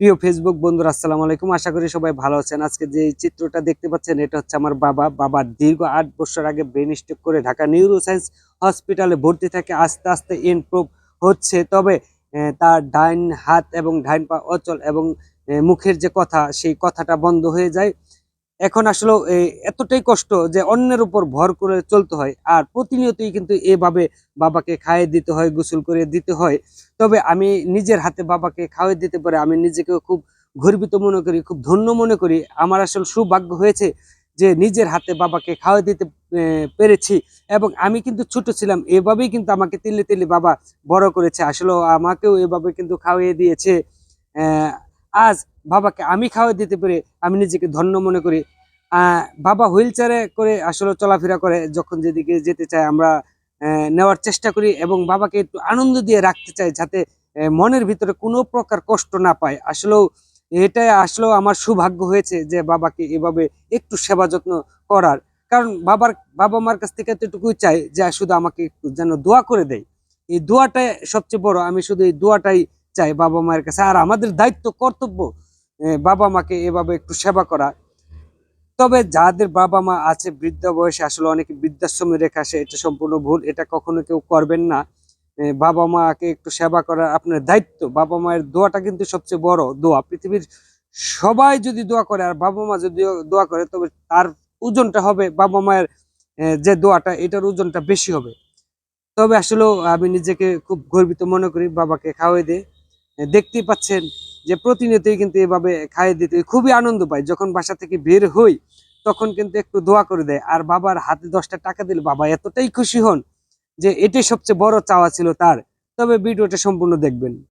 প্রিয় ফেসবুক বন্ধুরা, আসসালামু আলাইকুম। আশা করি সবাই ভালো আছেন। আজকে যে চিত্রটা দেখতে পাচ্ছেন, এটা হচ্ছে আমার বাবা। বাবা দীর্ঘ আট বছর আগে ব্রেন স্ট্রোক করে ঢাকা নিউরো সায়েন্স হসপিটালে ভর্তি থাকে। আস্তে আস্তে ইমপ্রুভ হচ্ছে। তবে তার ডাইন হাত এবং ডাইন পা অচল এবং মুখের যে কথা, সেই কথাটা বন্ধ হয়ে যায়। এখন আসলে এতটাই কষ্ট যে অন্যের উপর ভর করে চলতে হয় আর প্রতিনিয়তই কিন্তু এভাবে বাবাকে খাইয়ে দিতে হয়, গোসল করে দিতে হয়। তবে আমি নিজের হাতে বাবাকে খাওয়াই দিতে পারে, আমি নিজেকে খুব গর্বিত মনে করি, খুব ধন্য মনে করি। আমার আসলে সৌভাগ্য হয়েছে যে নিজের হাতে বাবাকে খাওয়াই দিতে পেরেছি এবং আমি কিন্তু ছোট ছিলাম, এভাবেই কিন্তু আমাকে তিলে তিলে বাবা বড় করেছে। আসলে আমাকেও এভাবে কিন্তু খাওয়াইয়ে দিয়েছে। আজ বাবাকে আমি খাওয়াই দিতে পেরে আমি নিজেকে ধন্য মনে করি। বাবা হুইল চেয়ারে করে আসলে চলাফেরা করে, যখন যেদিকে যেতে চায় আমরা নেওয়ার চেষ্টা করি এবং বাবাকে একটু আনন্দ দিয়ে রাখতে চাই যাতে মনের ভিতরে কোনো প্রকার কষ্ট না পায়। আসলেও এটাই আসলেও আমার সৌভাগ্য হয়েছে যে বাবাকে এভাবে একটু সেবা যত্ন করার। কারণ বাবার, বাবা মার কাছ থেকে এতটুকুই চাই যে শুধু আমাকে একটু যেন দোয়া করে দেয়। এই দোয়াটাই সবচেয়ে বড়। আমি শুধু এই দোয়াটাই চাই বাবা মায়ের কাছে। আর আমাদের দায়িত্ব, কর্তব্য বাবা মাকে এভাবে একটু সেবা করা। তবে যাদের বাবা মা আছে, বৃদ্ধ বয়সে আসলে অনেকে বৃদ্ধাশ্রমে রেখে আসে, এটা সম্পূর্ণ ভুল, এটা কখনো কেউ করবেন না। বাবা মাকে একটু সেবা করা আপনার দায়িত্ব, বাবা মায়ের দোয়াটা কিন্তু সবচেয়ে বড় দোয়া। পৃথিবীর সবাই যদি দোয়া করে আর বাবা মা যদি দোয়া করে, তবে তার ওজনটা হবে বাবা মায়ের যে দোয়াটা, এটার ওজনটা বেশি হবে। তবে আসলেও আমি নিজেকে খুব গর্বিত মনে করি, বাবাকে খাওয়াই দিয়ে দেখতেই পাচ্ছেন যে প্রতিনিয়তই কিন্তু এভাবে খাইয়ে দিতে খুবই আনন্দ পাই যখন বাসা থেকে বের হই, তখন কিন্তু একটু দোয়া করে দেয়। আর বাবার হাতে দশটা টাকা দিলে বাবা এতটাই খুশি হন যে এটাই সবচেয়ে বড় চাওয়া ছিল তার। তবে ভিডিওটা সম্পূর্ণ দেখবেন।